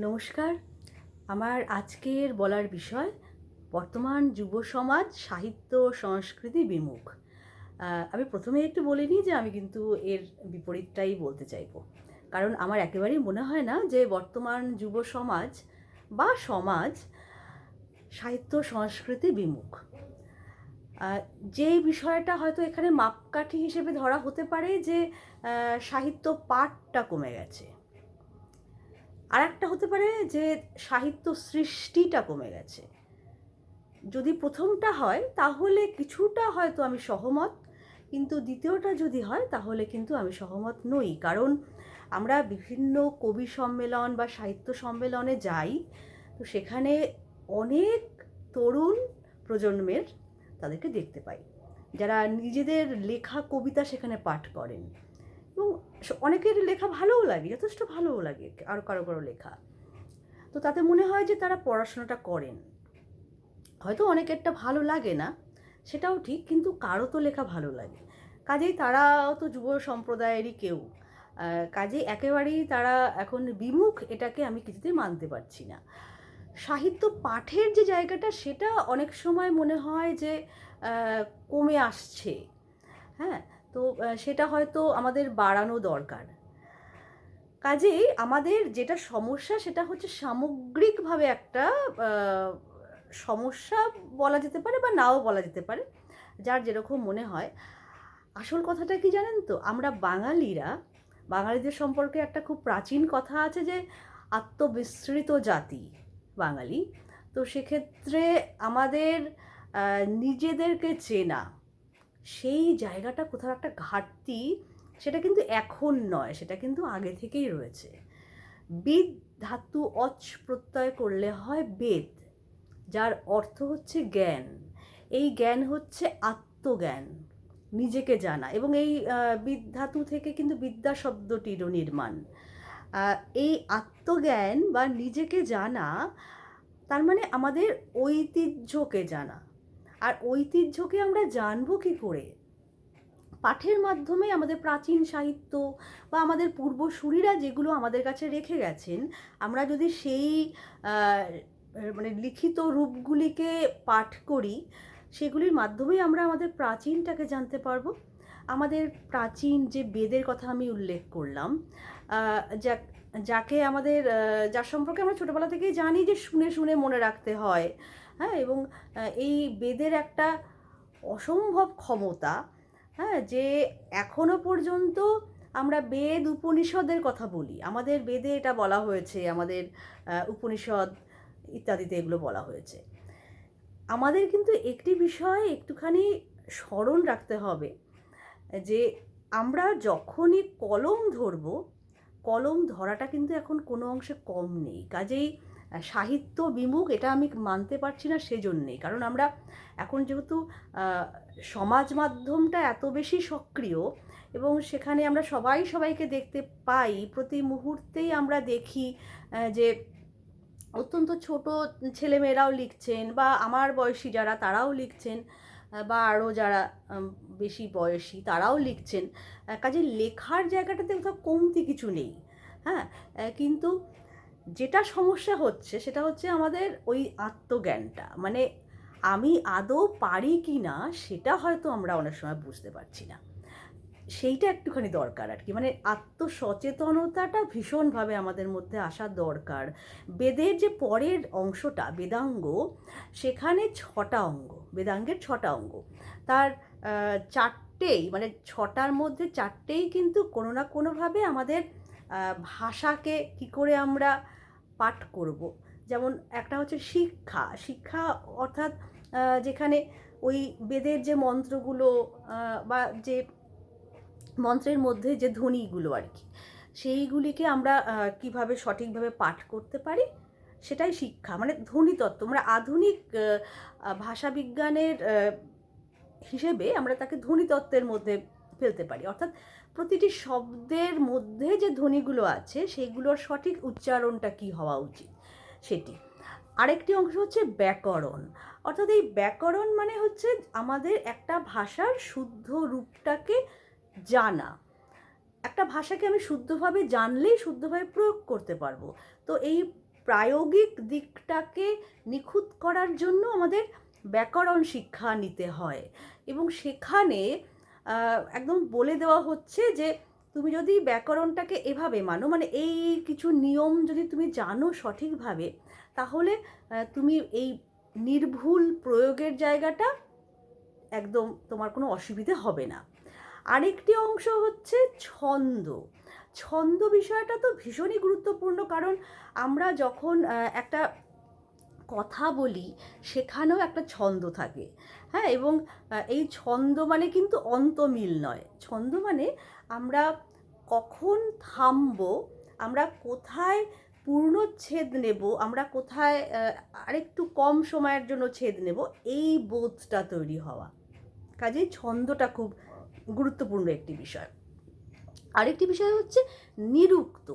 নমস্কার। আমার আজকের বলার বিষয়, বর্তমান যুব সমাজ সাহিত্য সংস্কৃতি বিমুখ। আমি প্রথমে একটু বলে নিই যে আমি কিন্তু এর বিপরীতটাই বলতে চাইব। কারণ আমার একেবারেই মনে হয় না যে বর্তমান যুব সমাজ বা সমাজ সাহিত্য সংস্কৃতি বিমুখ। যেই বিষয়টা হয়তো এখানে মাপকাঠি হিসেবে ধরা হতে পারে যে সাহিত্য পাঠটা কমে গেছে। আর একটা হতে পারে যে সাহিত্য সৃষ্টিটা কমে গেছে। যদি প্রথমটা হয়, তাহলে কিছুটা হয়তো আমি সহমত, কিন্তু দ্বিতীয়টা যদি হয়, তাহলে কিন্তু আমি সহমত নই। কারণ আমরা বিভিন্ন কবি সম্মেলন বা সাহিত্য সম্মেলনে যাই, তো সেখানে অনেক তরুণ প্রজন্মের তাদেরকে দেখতে পাই, যারা নিজেদের লেখা, কবিতা সেখানে পাঠ করেন। এবং অনেকের লেখা ভালোও লাগে, যথেষ্ট ভালোও লাগে আরও কারও কারও লেখা। তো তাতে মনে হয় যে তারা পড়াশোনাটা করেন। হয়তো অনেকেরটা ভালো লাগে না, সেটাও ঠিক, কিন্তু কারও তো লেখা ভালো লাগে। কাজেই তারাও তো যুব সম্প্রদায়েরই কেউ। কাজেই একেবারেই তারা এখন বিমুখ, এটাকে আমি কিছুতেই মানতে পারছি না। সাহিত্য পাঠের যে জায়গাটা, সেটা অনেক সময় মনে হয় যে কমে আসছে। হ্যাঁ? তো সেটা হয়তো আমাদের বাড়ানো দরকার। কাজেই আমাদের যেটা সমস্যা সেটা হচ্ছে সামগ্রিকভাবে একটা সমস্যা বলা যেতে পারে বা নাও বলা যেতে পারে, যার যেরকম মনে হয়। আসল কথাটা কি জানেন তো? আমরা বাঙালিরা, বাঙালিদের সম্পর্কে একটা খুব প্রাচীন কথা আছে যে আত্মবিস্মৃত জাতি বাঙালি। তো সেক্ষেত্রে আমাদের নিজেদেরকে চেনা সেই জায়গাটা কোথাও একটা ঘাটতি সেটা কিন্তু এখন নয় সেটা কিন্তু আগে থেকেই রয়েছে। বেদ ধাতু অচ প্রত্যয় করলে হয় বেদ যার অর্থ হচ্ছে জ্ঞান। এই জ্ঞান হচ্ছে আত্মজ্ঞান নিজেকে জানা। এবং এই আহ, বিদ ধাতু থেকে কিন্তু বিদ্যা শব্দটিরও নির্মাণ। এই আত্মজ্ঞান বা নিজেকে জানা তার মানে আমাদের ঐতিহ্যকে জানা। আর ঐতিহ্যকে আমরা জানব কি করে? পাঠের মাধ্যমে আমাদের প্রাচীন সাহিত্য বা আমাদের পূর্বসূরিরা যেগুলো আমাদের কাছে রেখে গেছেন, আমরা যদি সেই মানে লিখিত রূপগুলিকে পাঠ করি, সেগুলির মাধ্যমেই আমরা আমাদের প্রাচীনটাকে জানতে পারব। আমাদের প্রাচীন যে বেদের কথা আমি উল্লেখ করলাম যা যাকে আমাদের যার সম্পর্কে আমরা ছোটোবেলা থেকেই জানি যে শুনে শুনে মনে রাখতে হয় হ্যাঁ এবং এই বেদের একটা অসম্ভব ক্ষমতা হ্যাঁ যে এখনও পর্যন্ত আমরা বেদ উপনিষদের কথা বলি। আমাদের বেদে এটা বলা হয়েছে, আমাদের উপনিষদ ইত্যাদিতে এগুলো বলা হয়েছে। আমাদের কিন্তু একটি বিষয় একটুখানি স্মরণ রাখতে হবে, যে আমরা যখনই কলম ধরব, কলম ধরাটা কিন্তু এখন কোনো অংশে কম নেই। কাজেই সাহিত্য বিমুখ এটা আমি মানতে পারছি না সেজন্যেই। কারণ আমরা এখন যেহেতু সমাজ মাধ্যমটা এত বেশি সক্রিয় এবং সেখানে আমরা সবাই সবাইকে দেখতে পাই, প্রতি মুহূর্তেই আমরা দেখি যে অত্যন্ত ছোট ছেলেমেয়েরাও লিখছেন বা আমার বয়সী যারা তারাও লিখছেন বা আরও যারা বেশি বয়সী তারাও লিখছেন। কাজে লেখার জায়গাটাতে কোথাও কমতি কিছু নেই। হ্যাঁ কিন্তু যেটা সমস্যা হচ্ছে সেটা হচ্ছে আমাদের ওই আত্মজ্ঞানটা। মানে আমি আদৌ পারি কি না সেটা হয়তো আমরা অনেক সময় বুঝতে পারছি না। সেইটা একটুখানি দরকার আর কি। মানে আত্মসচেতনতাটা ভীষণভাবে আমাদের মধ্যে আসা দরকার। বেদের যে পরের অংশটা, বেদাঙ্গ, সেখানে ছটা অঙ্গ, বেদাঙ্গের ছটা অঙ্গ। তার চারটেই মানে ছটার মধ্যে চারটেই কিন্তু কোনো না কোনোভাবে আমাদের ভাষাকে কি করে আমরা পাঠ করব? যেমন একটা হচ্ছে শিক্ষা। শিক্ষা অর্থাৎ যেখানে ওই বেদের যে মন্ত্রগুলো বা যে মন্ত্রের মধ্যে যে ধ্বনিগুলো আর কি, সেইগুলিকে আমরা কীভাবে সঠিকভাবে পাঠ করতে পারি? সেটাই শিক্ষা। মানে ধ্বনিতত্ত্ব। আমরা আধুনিক ভাষাবিজ্ঞানের হিসেবে আমরা তাকে ধ্বনিতত্ত্বের মধ্যে ফেলতে পারি। অর্থাৎ প্রতিটি শব্দের মধ্যে যে ধ্বনিগুলো আছে, সেইগুলোর সঠিক উচ্চারণটা কি হওয়া উচিত? সেটি। আরেকটি অংশ হচ্ছে ব্যাকরণ। অর্থাৎ এই ব্যাকরণ মানে হচ্ছে আমাদের একটা ভাষার শুদ্ধ রূপটাকে জানা। একটা ভাষাকে আমি শুদ্ধভাবে জানলেই শুদ্ধভাবে প্রয়োগ করতে পারব। তো এই প্রায়োগিক দিকটাকে নিখুঁত করার জন্য আমাদের ব্যাকরণ শিক্ষা নিতে হয়। এবং সেখানে একদম বলে দেওয়া হচ্ছে যে তুমি যদি ব্যাকরণটাকে এভাবে মানো মানে এই কিছু নিয়ম যদি তুমি জানো সঠিকভাবে, তাহলে তুমি এই নির্ভুল প্রয়োগের জায়গাটা একদম তোমার কোনো অসুবিধে হবে না। আরেকটি অংশ হচ্ছে ছন্দ। ছন্দ বিষয়টা তো ভীষণই গুরুত্বপূর্ণ, কারণ আমরা যখন একটা কথা বলি, সেখানেও একটা ছন্দ থাকে। হ্যাঁ এবং এই ছন্দ মানে কিন্তু অন্তমিল নয়। ছন্দ মানে আমরা কখন থামবো, আমরা কোথায় পূর্ণচ্ছেদ নেব, আমরা কোথায় আরেকটু কম সময়ের জন্য ছেদ নেব, এই বোধটা তৈরি হওয়া। কাজেই ছন্দটা খুব গুরুত্বপূর্ণ একটি বিষয়। আরেকটি বিষয় হচ্ছে নিরুক্ত।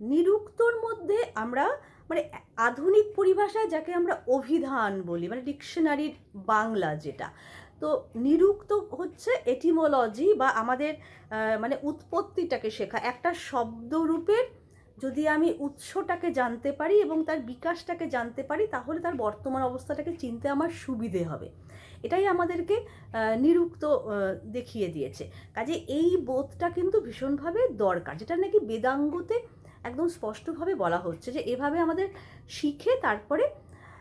নিরুক্তর মধ্যে আমরা মানে আধুনিক পরিভাষায় যাকে আমরা অভিধান বলি মানে ডিকশনারির বাংলা যেটা। তো নিরুক্ত হচ্ছে এটিমোলজি বা আমাদের মানে উৎপত্তিটাকে শেখা। একটা শব্দরূপের যদি আমি উৎসটাকে জানতে পারি এবং তার বিকাশটাকে জানতে পারি, তাহলে তার বর্তমান অবস্থাটাকে চিনতে আমার সুবিধে হবে। এটাই আমাদেরকে নিরুক্ত দেখিয়ে দিয়েছে। কাজে এই বোধটা কিন্তু ভীষণভাবে দরকার। যেটা নাকি বেদাঙ্গতে একদম স্পষ্টভাবে বলা হচ্ছে যে এভাবে আমাদের শিখে তারপরে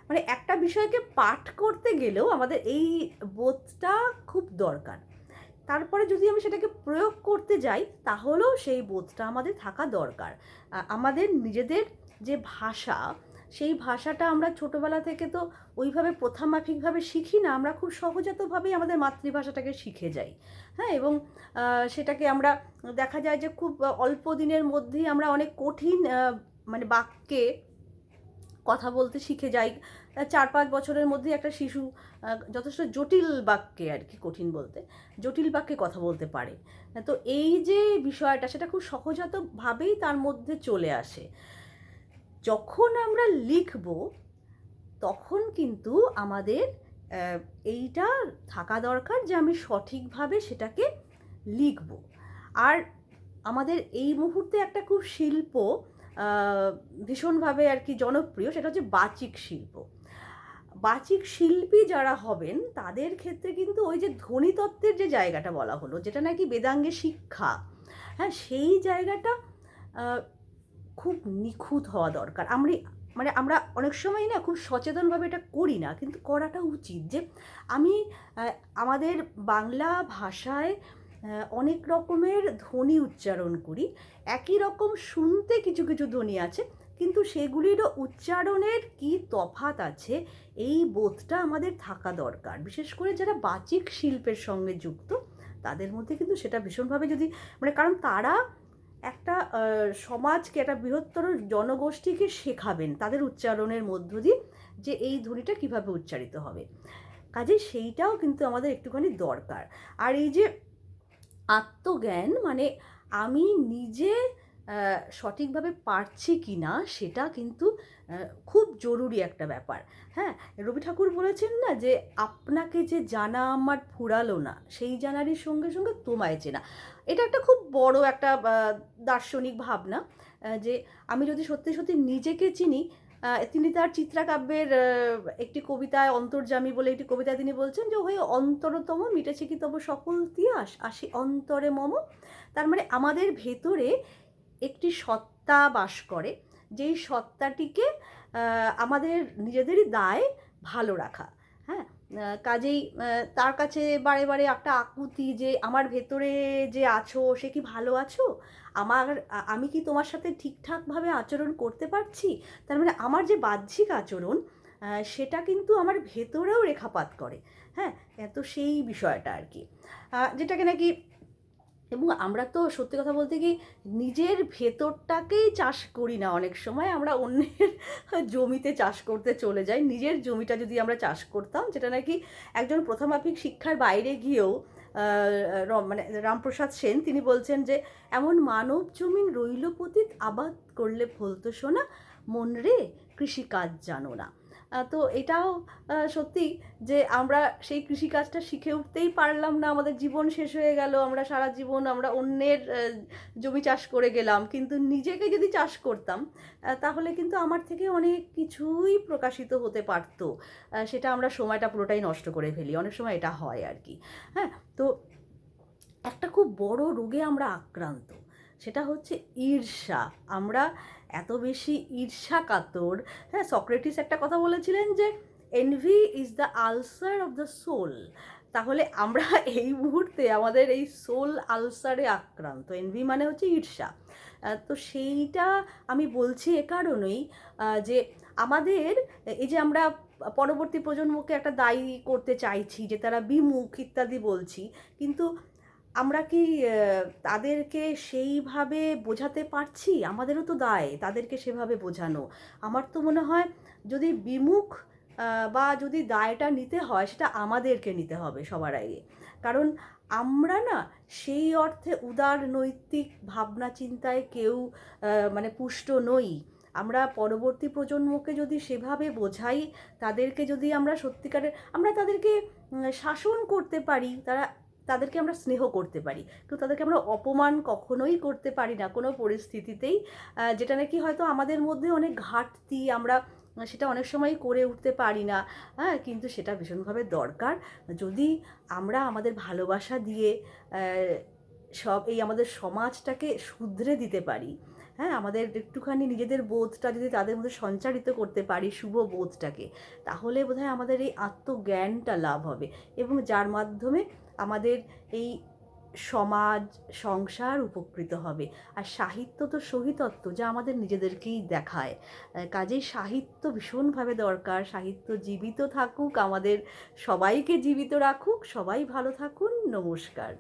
মানে একটা বিষয়কে পাঠ করতে গেলেও আমাদের এই বোধটা খুব দরকার। তারপরে যদি আমি সেটাকে প্রয়োগ করতে যাই, তাহলেও সেই বোধটা আমাদের থাকা দরকার। আমাদের নিজেদের যে ভাষা সেই ভাষাটা আমরা ছোটোবেলা থেকে তো ওইভাবে প্রথামাফিকভাবে শিখি না, আমরা খুব সহজাতভাবেই আমাদের মাতৃভাষাটাকে শিখে যাই। হ্যাঁ এবং সেটাকে আমরা, দেখা যায় যে খুব অল্প দিনের মধ্যেই আমরা অনেক কঠিন মানে বাক্যে কথা বলতে শিখে যাই। চার পাঁচ বছরের মধ্যে একটা শিশু যথেষ্ট জটিল বাক্যে আর কি কঠিন বলতে, জটিল বাক্যে কথা বলতে পারে। তো এই যে বিষয়টা, সেটা খুব সহজাতভাবেই তার মধ্যে চলে আসে। যখন আমরা লিখব, তখন কিন্তু আমাদের এইটা থাকা দরকার যে আমি সঠিকভাবে সেটাকে লিখব। আর আমাদের এই মুহূর্তে একটা খুব শিল্প ভীষণভাবে আর কি জনপ্রিয়, সেটা হচ্ছে বাচিক শিল্প। বাচিক শিল্পী যারা হবেন, তাদের ক্ষেত্রে কিন্তু ওই যে ধ্বনিতত্ত্বের যে জায়গাটা বলা হলো, যেটা নাকি বেদাঙ্গে শিক্ষা হ্যাঁ সেই জায়গাটা খুব নিখুঁত হওয়া দরকার। আমরা মানে আমরা অনেক সময় না খুব সচেতনভাবে এটা করি না, কিন্তু করাটা উচিত যে আমি আমাদের বাংলা ভাষায় অনেক রকমের ধ্বনি উচ্চারণ করি। একই রকম শুনতে কিছু কিছু ধ্বনি আছে, কিন্তু সেগুলিরও উচ্চারণের কি তফাত আছে, এই বোধটা আমাদের থাকা দরকার। বিশেষ করে যারা বাচিক শিল্পের সঙ্গে যুক্ত, তাদের মধ্যে কিন্তু সেটা ভীষণভাবে যদি মানে কারণ তারা একটা সমাজকে, একটা বৃহত্তর জনগোষ্ঠীকে শেখাবেন তাদের উচ্চারণের মধ্য দিয়ে যে এই ধ্বনিটা কীভাবে উচ্চারিত হবে। কাজে সেইটাও কিন্তু আমাদের একটুখানি দরকার। আর এই যে আত্মজ্ঞান মানে আমি নিজে সঠিকভাবে পারছি কি না সেটা কিন্তু খুব জরুরি একটা ব্যাপার। হ্যাঁ রবি ঠাকুর বলেছেন না যে, আপনাকে যে জানা আমার ফুরালো না, সেই জানারই সঙ্গে সঙ্গে তোমায় চেনা। এটা একটা খুব বড় একটা দার্শনিক ভাবনা যে আমি যদি সত্যি সত্যি নিজেকে চিনি তিনি তার চিত্রাকাব্যের একটি কবিতায় অন্তর্জামী বলে একটি কবিতায় তিনি বলছেন যে হয়ে অন্তরতম মিটেছে কি তব সকল তিয়াস? আসি অন্তরে মম। তার মানে আমাদের ভেতরে একটি সত্তা বাস করে যেই সত্তাটিকে আমাদের নিজেদেরই দায় ভালো রাখা। হ্যাঁ? কাজেই তার কাছে বারে বারে একটা আকুতি যে, আমার ভেতরে যে আছো, সে কি ভালো আছো? আমার আমি কি তোমার সাথে ঠিকঠাকভাবে আচরণ করতে পারছি? তার মানে আমার যে বাহ্যিক আচরণ সেটা কিন্তু আমার ভেতরেও রেখাপাত করে। হ্যাঁ? তো সেই বিষয়টা আর কি। যেটাকে নাকি এবং আমরা তো সত্যি কথা বলতে কি নিজের ভেতরটাকেই চাষ করি না। অনেক সময় আমরা অন্যের জমিতে চাষ করতে চলে যাই। নিজের জমিটা যদি আমরা চাষ করতাম, যেটা নাকি একজন প্রথমাফিক শিক্ষার বাইরে গিয়েও মানে রামপ্রসাদ সেন তিনি বলছেন যে, এমন মানব জমিন রইল পতিত, আবাদ করলে ফলতো শোনা, মন রে কৃষিকাজ জানো না। তো এটাও সত্যি যে আমরা সেই কৃষিকাজটা শিখে উঠতেই পারলাম না। আমাদের জীবন শেষ হয়ে গেল, আমরা সারা জীবন আমরা অন্যের জমি চাষ করে গেলাম। কিন্তু নিজেকে যদি চাষ করতাম তাহলে কিন্তু আমার থেকে অনেক কিছুই প্রকাশিত হতে পারতো। সেটা আমরা সময়টা পুরোটাই নষ্ট করে ফেলি। অনেক সময় এটা হয় আর কি। হ্যাঁ তো একটা খুব বড় রোগে আমরা আক্রান্ত। সেটা হচ্ছে ঈর্ষা। আমরা এত বেশি ঈর্ষা কাতর হ্যাঁ সক্রেটিস একটা কথা বলেছিলেন যে envy is the ulcer of the soul তাহলে আমরা এই মুহূর্তে আমাদের এই সোল আলসারে আক্রান্ত। এনভি মানে হচ্ছে ঈর্ষা। তো সেইটা আমি বলছি এ কারণেই যে আমাদের, এই যে আমরা পরবর্তী প্রজন্মকে একটা দায়ী করতে চাইছি, যে তারা বিমুখ ইত্যাদি বলছি, কিন্তু আমরা কি তাদেরকে সেইভাবে বোঝাতে পারছি? আমাদেরও তো দায় তাদেরকে সেভাবে বোঝানো। আমার তো মনে হয় যদি বিমুখ বা যদি দায়টা নিতে হয়, সেটা আমাদেরকে নিতে হবে সবার আগে। কারণ আমরা না সেই অর্থে উদার নৈতিক ভাবনা চিন্তায় কেউ মানে পুষ্ট নই। আমরা পরবর্তী প্রজন্মকে যদি সেভাবে বোঝাই, তাদেরকে যদি আমরা সত্যিকারের, আমরা তাদেরকে শাসন করতে পারি, তারা তাদেরকে আমরা স্নেহ করতে পারি। কিন্তু তাদেরকে আমরা অপমান কখনোই করতে পারি না। কোনো পরিস্থিতিতেই যেটা নাকি হয়তো আমাদের মধ্যে অনেক ঘাটতি, আমরা সেটা অনেক সময় করে উঠতে পারি না। হ্যাঁ কিন্তু সেটা ভীষণভাবে দরকার। যদি আমরা আমাদের ভালোবাসা দিয়ে সব এই আমাদের সমাজটাকে শুধরে দিতে পারি হ্যাঁ আমাদের একটুখানি নিজেদের বোধটা যদি তাদের মধ্যে সঞ্চারিত করতে পারি, শুভ বোধটাকে, তাহলে বোধহয় আমাদের এই আত্মজ্ঞানটা লাভ হবে। এবং যার মাধ্যমে আমাদের এই সমাজ, সংসার উপকৃত হবে। আর সাহিত্য তো সহিতত্ব যা আমাদের নিজেদেরকেই দেখায়। কাজেই সাহিত্য ভীষণভাবে দরকার। সাহিত্য জীবিত থাকুক, আমাদের সবাইকে জীবিত রাখুক, সবাই ভালো থাকুন। নমস্কার।